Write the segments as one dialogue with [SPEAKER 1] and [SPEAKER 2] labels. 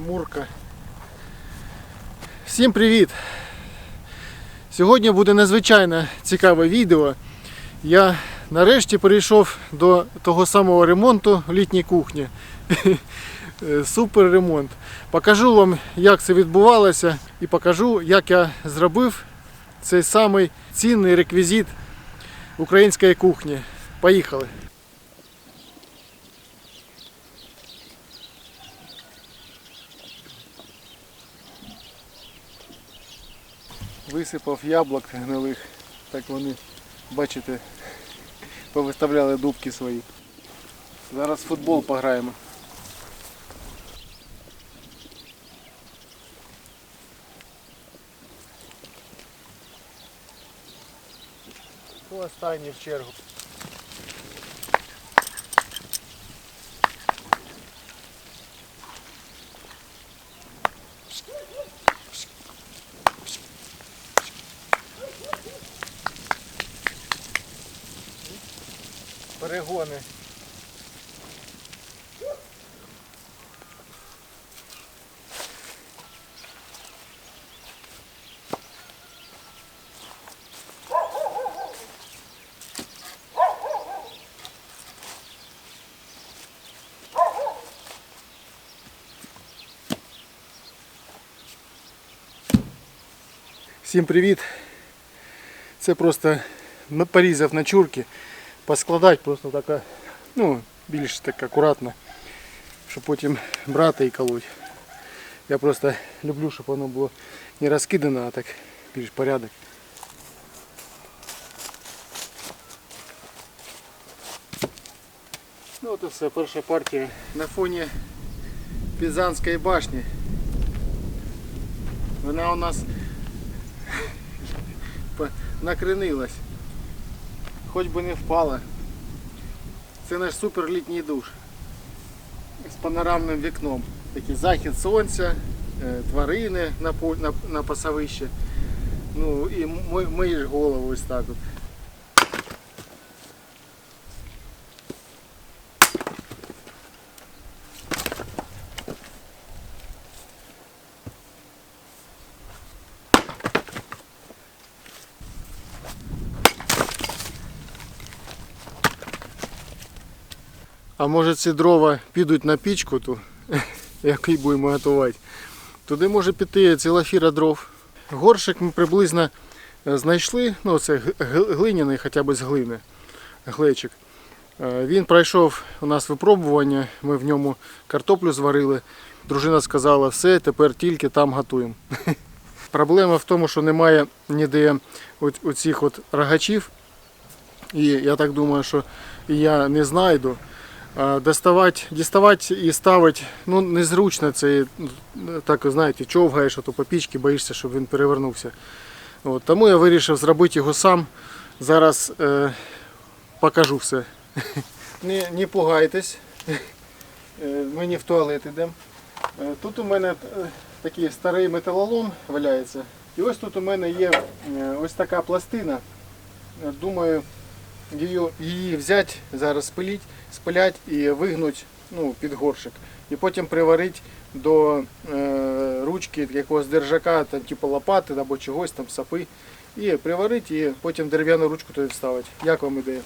[SPEAKER 1] моя мурка. Всім привіт! Сьогодні буде надзвичайно цікаве відео. Я нарешті перейшов до того самого ремонту літній кухні. Супер ремонт. Покажу вам, як це відбувалося, і покажу, як я зробив цей самий цінний реквізит української кухні. Поїхали! Висипав яблук гнилих, так вони, бачите, повиставляли дубки свої. Зараз в футбол пограємо. Останній в чергу? Перегони. Всім привіт! Це просто порізав на чурки, поскладати просто так, ну, більш так акуратно, щоб потім брати і колоть. Я просто люблю, щоб воно було не розкидано, а так більш порядок. Ну от і все, перша партія на фоні Пізанської башні. Вона у нас по- накренилась. Хоч би не впали. Це наш супер літній душ. З панорамним вікном. Такий захід сонця, е, тварини на, на. Ну і ми- миєш голову ось так от. А може ці дрова підуть на пічку, ту, який будемо готувати. Туди може піти ціла фіра дров. Горшик ми приблизно е, знайшли, ну це глиняний хоча б з глини, глечик. Е, Він пройшов у нас випробування, ми в ньому картоплю зварили. Дружина сказала, все, тепер тільки там готуємо. Проблема в тому, що немає ніде оцих от рогачів. І я так думаю, що я не знайду. Доставати, діставати і ставити, ну незручно це ну, так знаєте, човгаєш по пічці, боїшся, щоб він перевернувся. От, тому я вирішив зробити його сам. Зараз е, покажу все. Не, не пугайтесь. Е, Ми не в туалет йдемо. Е, Тут у мене е, такий старий металолом валяється. І ось тут у мене є е, ось така пластина. Е, Думаю, її, взяти, зараз спиліть, спилять і вигнуть ну, під горшик. І потім приварити до е, ручки якогось держака, там, типу лопати або чогось, там сапи. І приварити, і потім дерев'яну ручку туди вставити. Як вам ідея?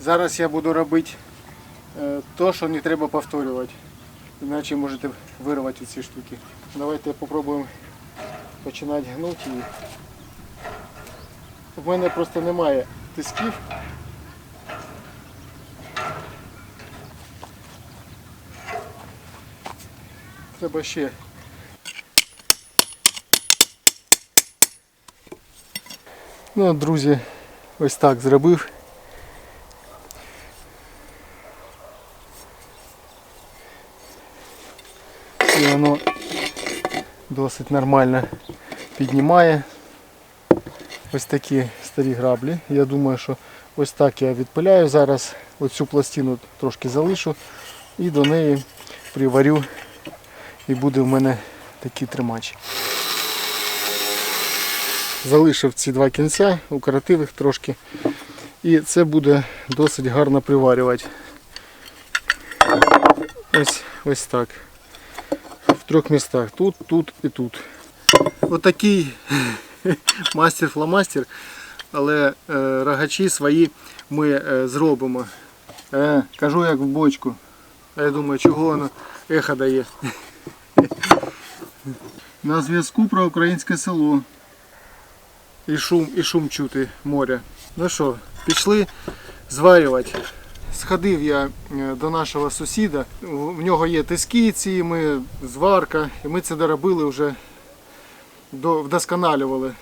[SPEAKER 1] Зараз я буду робити то, що не треба повторювати. Іначе можете вирвати ці штуки. Давайте спробуємо починати гнути її. У мене просто немає тисків. Треба ще. Ну, друзі, ось так зробив. І воно досить нормально піднімає. Ось такі старі граблі. Я думаю, що ось так я відпиляю зараз. Оцю пластину трошки залишу і до неї приварю і буде в мене такий тримач. залишив ці два кінця, укоротив їх трошки. І це буде досить гарно приварювати. Ось, ось так. Трьох містах. Тут, тут і тут. Отакий мастер-фломастер, але е, рогачі свої ми е, зробимо. Е, кажу як в бочку. А я думаю, чого воно ехо дає. На зв'язку про українське село. І шум, і шум чути моря. Ну що, пішли зварювати. Сходив я е, до нашого сусіда. В нього є тиски ці, ми зварка, і ми це доробили вже, до, вдосконалювали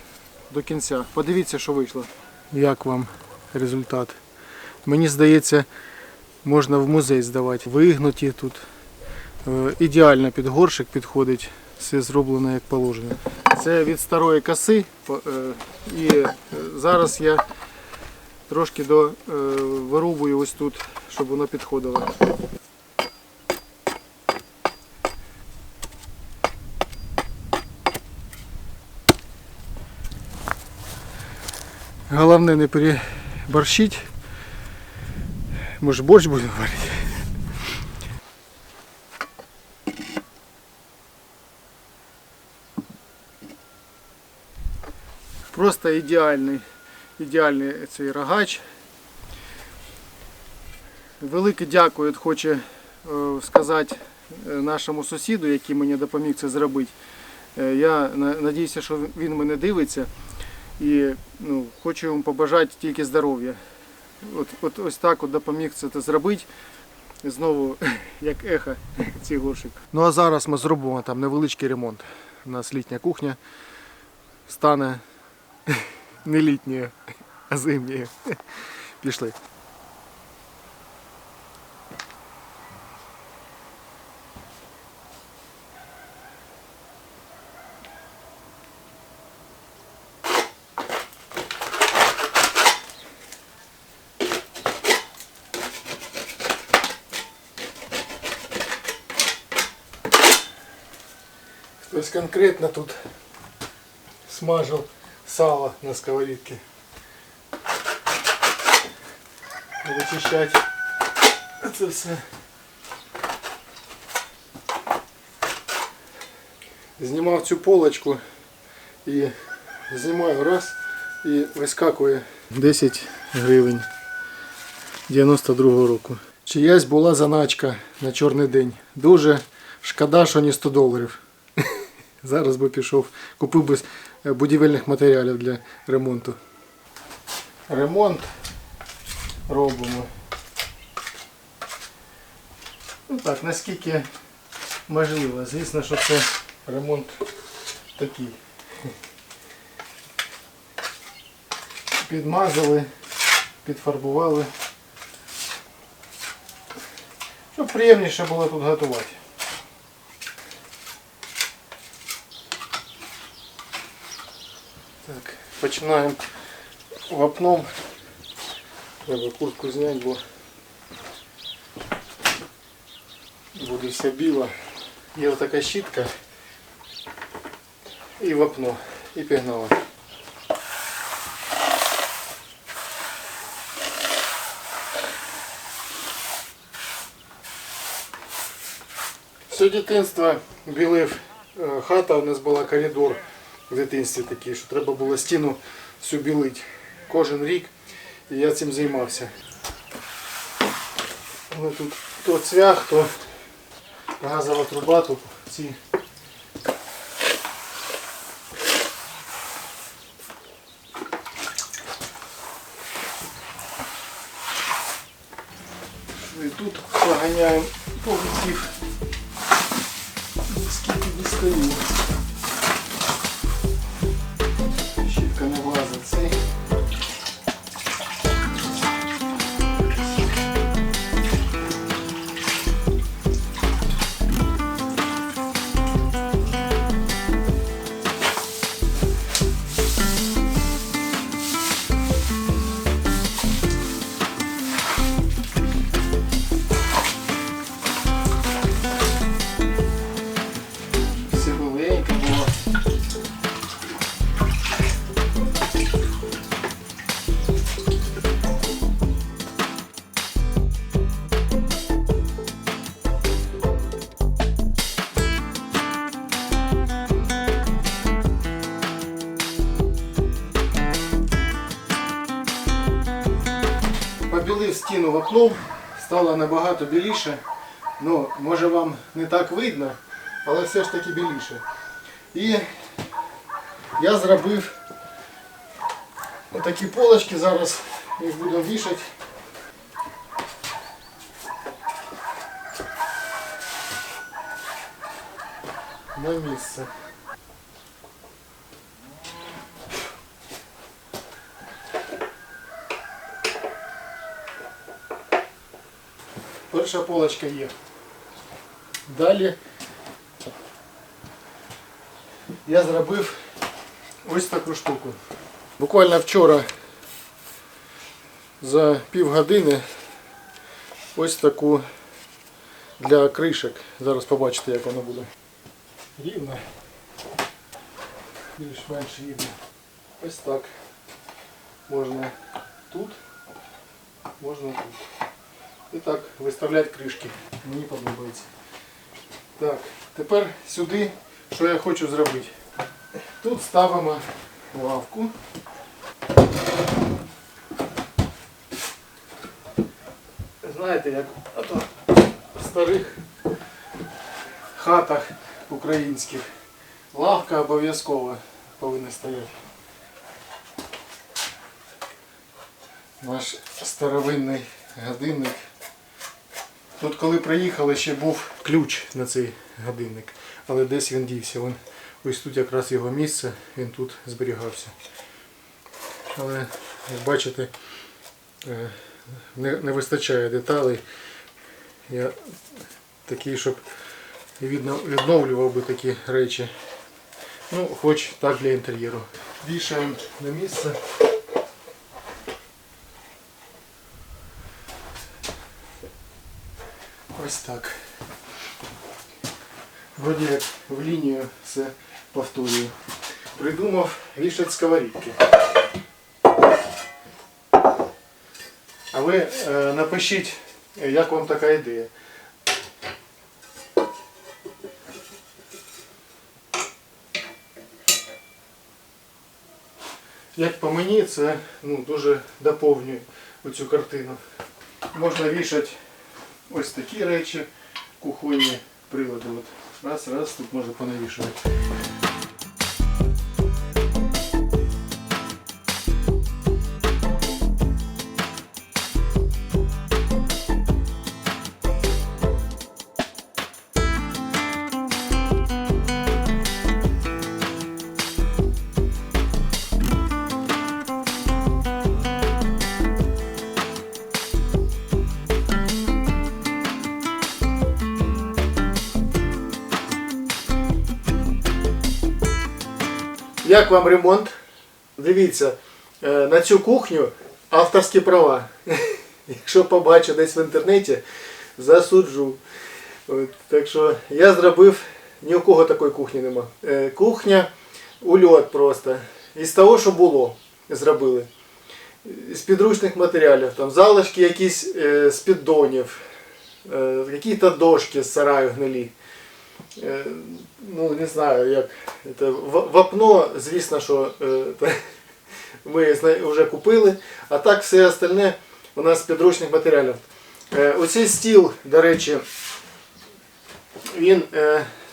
[SPEAKER 1] до кінця. Подивіться, що вийшло. Як вам результат? Мені здається, можна в музей здавати. Вигнуті тут. Е, Ідеально під горшик підходить. Все зроблено як положено. Це від старої коси. е, І зараз я трошки до, е, вирубую ось тут, щоб воно підходило. Головне не переборщить. Може борщ будемо варити? Просто ідеальний, ідеальний цей рогач. Велике дякую хоче е, сказати е, нашому сусіду, який мені допоміг це зробити. Е, Я надіюся, що він мене дивиться і ну, хочу йому побажати тільки здоров'я. От, от ось так от допоміг це зробити. Знову як ехо цей горшик. Ну а зараз ми зробимо там невеличкий ремонт. У нас літня кухня стане не літньою, а зимньою. Пішли. Хтось конкретно тут смажил сало на сковорідці. Вичищать це все. Знімав цю полочку і знімаю раз і вискакує 10 гривень 92 року. Чиясь була заначка на чорний день. Дуже шкода, що не 100 доларів. Зараз би пішов, купив би будівельних матеріалів для ремонту. Ремонт робимо. Ну так, наскільки можливо. Звісно, що це ремонт такий. Підмазали, підфарбували. Щоб приємніше було тут готувати. починаємо вапном. Треба куртку зняти, бо буде вся біла. Є отака щітка і вапно. І пігнали. Все дитинство білив е, хата, у нас була коридор В дитинстві такий, що треба було стіну всю білити кожен рік. І я цим займався. Але тут то цвях, то газова труба, то ці. Стіну стало набагато біліше. Ну, може вам не так видно, але все ж таки біліше. І я зробив отакі полочки, зараз їх буду вішати. На місце. Перша полочка є. Далі я зробив ось таку штуку. Буквально вчора за півгодини ось таку для кришок. Зараз побачите, як воно буде. Рівно. Більш-менш рівно. Ось так. Можна тут, можна тут. І так виставляти кришки. Мені подобається. Так, тепер сюди, що я хочу зробити. Тут ставимо лавку. Знаєте, як в старих хатах українських лавка обов'язково повинна стояти. Наш старовинний годинник. Тут коли приїхали, ще був ключ на цей годинник, але десь він дівся. Вон, ось тут якраз його місце, він тут зберігався. Але, як бачите, е, не, не вистачає деталей. Я такий, щоб відновлював би такі речі. Ну, хоч так для інтер'єру. Вішаємо на місце. Ось так. Вроді як в лінію все повторюю. Придумав вішати сковорідки. А ви е, напишіть, як вам така ідея. Як по мені, це ну, дуже доповнює оцю картину. Можна вішати ось такі речі, кухонні прилади. От раз, раз, тут можна понавішувати. Як вам ремонт? Дивіться, е, на цю кухню авторські права. Якщо побачу десь в інтернеті, засуджу. От, так що я зробив, ні у кого такої кухні нема. Е, Кухня ульот просто. Із того, що було, зробили. З підручних матеріалів, там залишки якісь е, з піддонів, якісь дошки з сараю гнилі. Е, ну, не знаю, як. Це, вапно, звісно, що е, ми вже купили, а так все остальне у нас з підручних матеріалів. Е, оцей стіл, до речі, він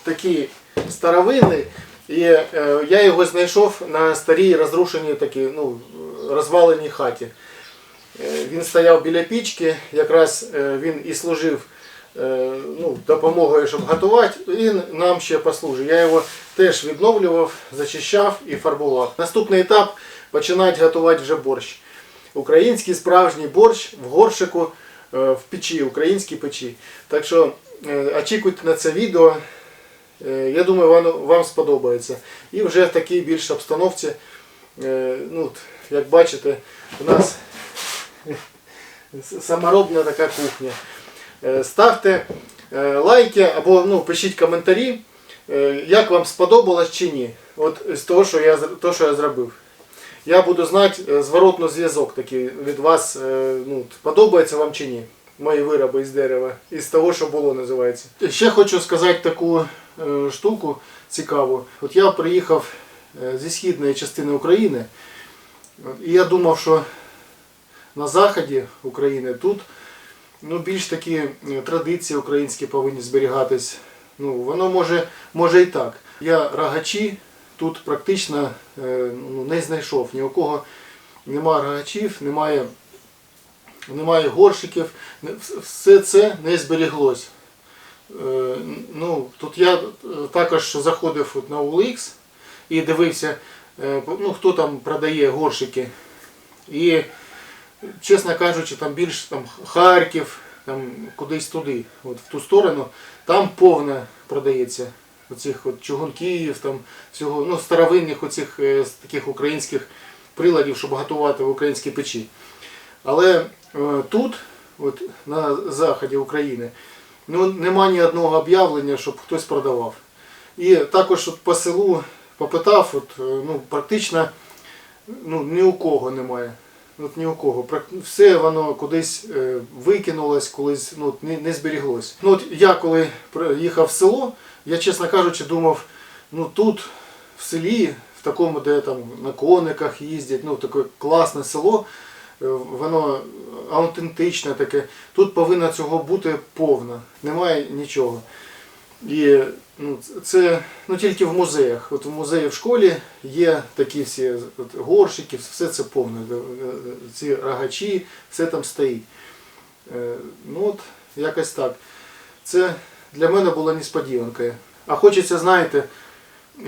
[SPEAKER 1] такий старовинний, і я його знайшов на старій розрушеній такій, ну, розваленій хаті. Він стояв біля пічки, якраз він і служив ну, допомогою, щоб готувати, він нам ще послужить. Я його теж відновлював, зачищав і фарбував. Наступний етап починати готувати вже борщ. Український справжній борщ в горшику е, в печі, українській печі. Так що е, очікуйте на це відео. Е, Я думаю, воно вам сподобається. І вже в такій більш обстановці, е, ну, як бачите, у нас саморобна така кухня. Е, Ставте е, лайки або ну, пишіть коментарі, е, як вам сподобалось чи ні. От з того, що я, то, що я зробив. Я буду знати зворотний зв'язок такий від вас, ну, подобається вам чи ні. Мої вироби із дерева, із того, що було, називається. Ще хочу сказати таку штуку цікаву. От я приїхав зі східної частини України, і я думав, що на заході України. Тут ну, більш такі е, традиції українські повинні зберігатись. Ну, воно може, може і так. Я рогачі тут практично е, ну, не знайшов. Ні у кого немає рогачів, немає, немає вс- Все це не зберіглось. Е, Ну, тут я також заходив на OLX і дивився, ну, хто там продає горшики. І, чесно кажучи, там більш там, Харків, там, кудись туди, от, в ту сторону, там повно продається оцих от чугунків, там, всього, ну, старовинних оцих е, таких українських приладів, щоб готувати в українській печі. Але е, тут, от, на заході України, ну, нема ні одного об'явлення, щоб хтось продавав. І також от по селу попитав, от, е, ну, практично ну, ні у кого немає. От ні у кого. Все воно кудись е, викинулось, колись ну, не, не зберіглось. Ну, от я коли приїхав в село, я, чесно кажучи, думав, ну тут в селі, в такому, де там на кониках їздять, ну таке класне село, е, воно аутентичне таке. Тут повинно цього бути повно. Немає нічого. І ну, це ну, тільки в музеях. От в музеї в школі є такі всі от, горщики, все це повне. Е, е, Ці рогачі, все там стоїть. Е, Ну от якось так. Це для мене було несподіванкою. А хочеться, знаєте,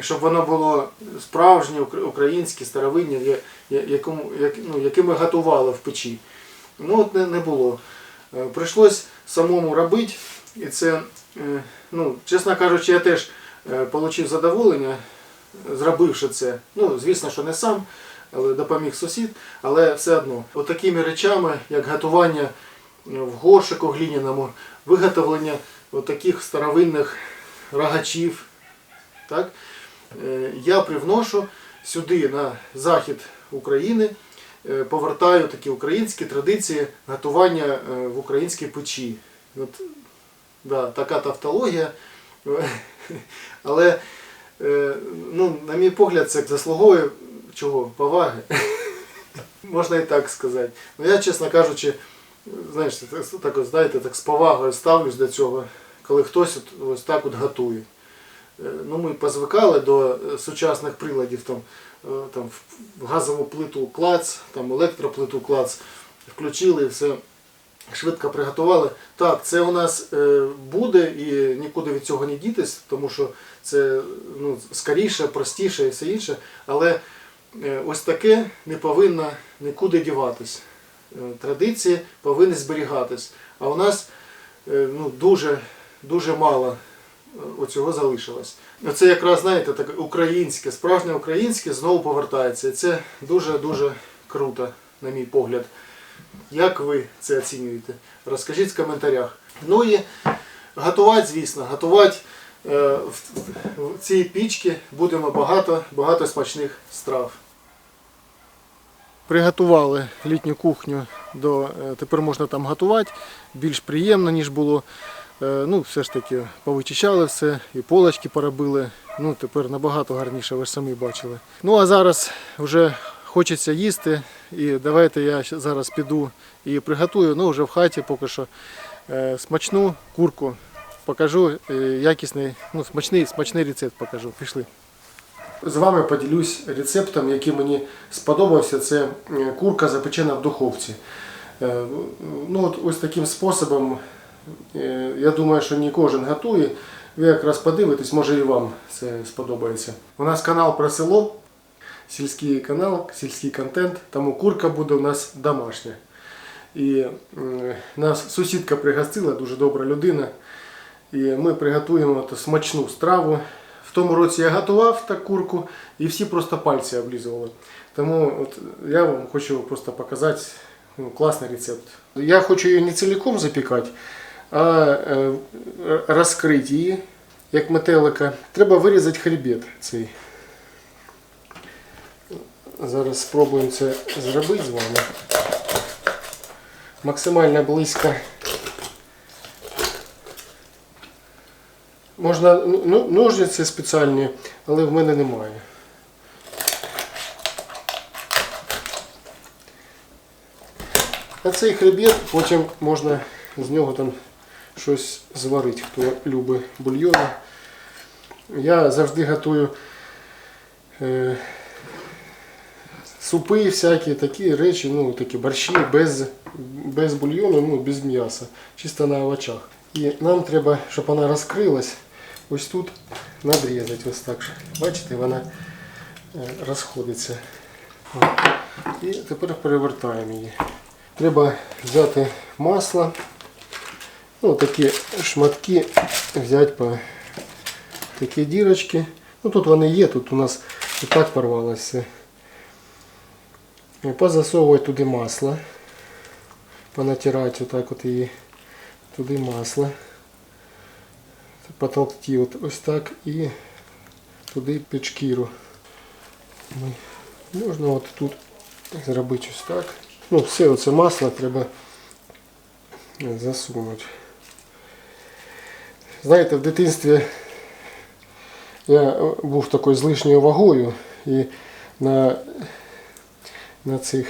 [SPEAKER 1] щоб воно було справжнє, українське, старовинне, якому, як, ну, яке ми готували в печі. Ну от не, не було. Е, Прийшлось самому робити. І це, ну, чесно кажучи, я теж отримав задоволення, е, зробивши це. Ну, звісно, що не сам, але допоміг сусід, але все одно. Отакими речами, як готування е, в горшику гліняному, виготовлення таких старовинних рогачів, так, е, я привношу сюди на захід України, е, повертаю такі українські традиції готування е, в українській печі. От, да, така тавтологія. Але, е, ну, на мій погляд, це заслуговує чого? Поваги. Можна і так сказати. Ну я, чесно кажучи, знаєш, так, знаєте, так з повагою ставлюсь до цього, коли хтось ось так от готує. Е, Ну, ми позвикали до е, сучасних приладів, там, там газову плиту клац, там електроплиту клац, включили і все швидко приготували. Так, це у нас е, буде і нікуди від цього не дітись, тому що це ну, скоріше, простіше і все інше. Але е, ось таке не повинно нікуди діватись. Е, Традиції повинні зберігатись. А у нас ну, дуже, дуже мало оцього залишилось. Це якраз, знаєте, таке українське, справжнє українське знову повертається. І це дуже-дуже круто, на мій погляд. Як ви це оцінюєте? Розкажіть в коментарях. Ну і готувати, звісно, готувати е, в, цій пічці будемо багато, багато смачних страв. Приготували літню кухню до е, тепер можна там готувати більш приємно, ніж було. Е, Ну, все ж таки повичищали все, і полочки поробили. Ну, тепер набагато гарніше, ви ж самі бачили. Ну а зараз вже хочеться їсти. І давайте я зараз піду і приготую, ну вже в хаті поки що е, смачну курку. Покажу е, якісний, ну, смачний, смачний рецепт покажу. Пішли. З вами поділюсь рецептом, який мені сподобався. Це е, курка запечена в духовці. Ну, от ось таким способом, я думаю, що не кожен готує. Ви якраз подивитесь, може і вам це сподобається. У нас канал про село, сільський канал, сільський контент, тому курка буде у нас домашня. І нас сусідка пригостила, дуже добра людина. І ми приготуємо ту смачну страву. В тому році я готував так курку, і всі просто пальці облизували. Тому от я вам хочу просто показати ну, класний рецепт. Я хочу її не цілком запікати, а е, розкрити її, як метелика. Треба вирізати хребет цей. Зараз спробуємо це зробити з вами. Максимально близько. Можна ну, ножниці спеціальні, але в мене немає. А цей хребет потім можна з нього там щось зварити, хто любить бульйони. Я завжди готую е, супи, всякі такі речі, ну такі борщі без, без бульйону, ну без м'яса, чисто на овочах. І нам треба, щоб вона розкрилась, ось тут надрізати ось так. Бачите, вона е, розходиться. І тепер перевертаємо її. Треба взяти масло, ну такі шматки взяти по такі дірочки. Ну тут вони є, тут у нас і так порвалося. І позасовувати туди масло. Понатирати отак от її туди масло. Потолкти от ось так і туди під шкіру. Можна от тут зробити ось так. Ну, все оце масло треба засунути. Знаєте, в дитинстві я був такою з лишньою вагою і на, на цих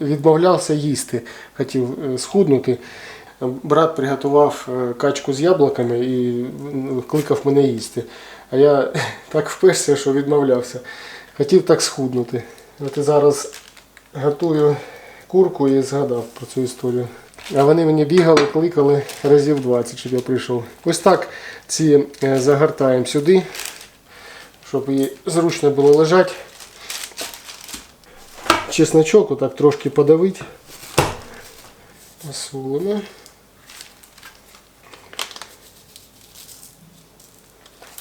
[SPEAKER 1] відмовлявся їсти, хотів е, схуднути. Брат приготував е, качку з яблуками і кликав мене їсти. А я так вперся, що відмовлявся. Хотів так схуднути. От і зараз готую курку і згадав про цю історію. А вони мені бігали, кликали разів 20, щоб я прийшов. Ось так ці е, загортаємо сюди, щоб її зручно було лежати. Чесночок отак трошки подавити. Посолимо.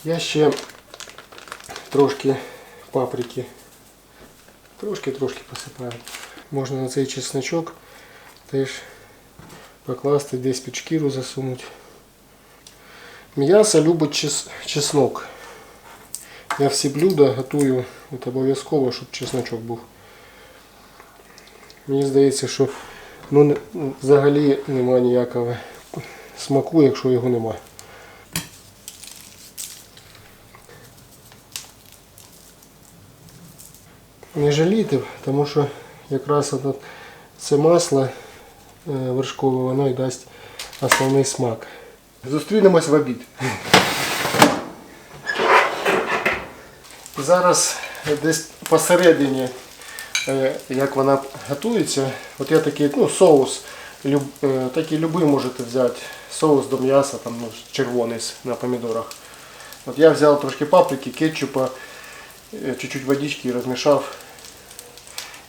[SPEAKER 1] Я ще трошки паприки. Трошки-трошки посипаю. Можна на цей чесночок теж покласти десь під шкіру засунути. М'ясо любить чес- чеснок. Я всі блюда готую от обов'язково, щоб чесночок був. Мені здається, що ну, взагалі немає ніякого смаку, якщо його нема. Не жалійте, тому що якраз це масло е, вершкове, воно і дасть основний смак. Зустрінемось в обід. Зараз десь посередині, як вона готується, от я такий ну, соус, люб, е, такий любий можете взяти. Соус до м'яса, там, ну, червоний на помідорах. От я взяв трошки паприки, кетчупа, е, чуть-чуть водички розмішав.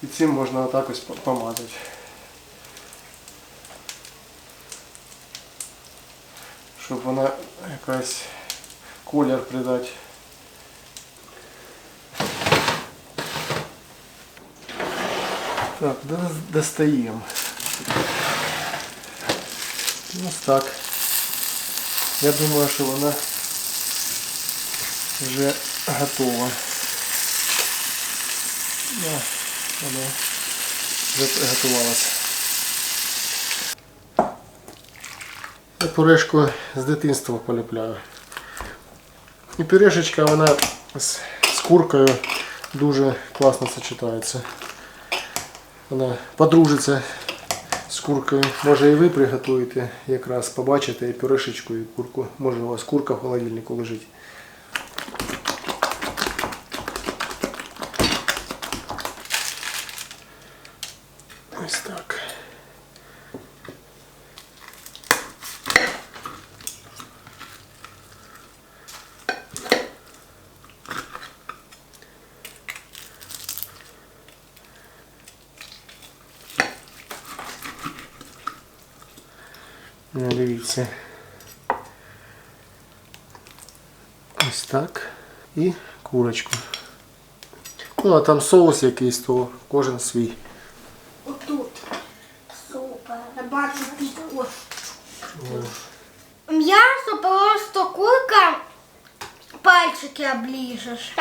[SPEAKER 1] І цим можна отак ось по- помазати. Щоб вона якась колір придати. Так, достаємо. Ось так. Я думаю, що вона вже готова. Да, вона вже приготувалася. Я пюрешку з дитинства полюбляю. І пюрешечка вона з куркою дуже класно сочетається. Вона подружиться з куркою. Може і ви приготуєте, якраз побачите і пюрешечку, і курку. Може у вас курка в холодильнику лежить. Ось так. Ну, дивіться. Ось так. І курочку. Ну, а там соус якийсь, то кожен свій.
[SPEAKER 2] Отут. Супер. Я бачу піку. М'ясо просто курка. Пальчики обліжеш. Так.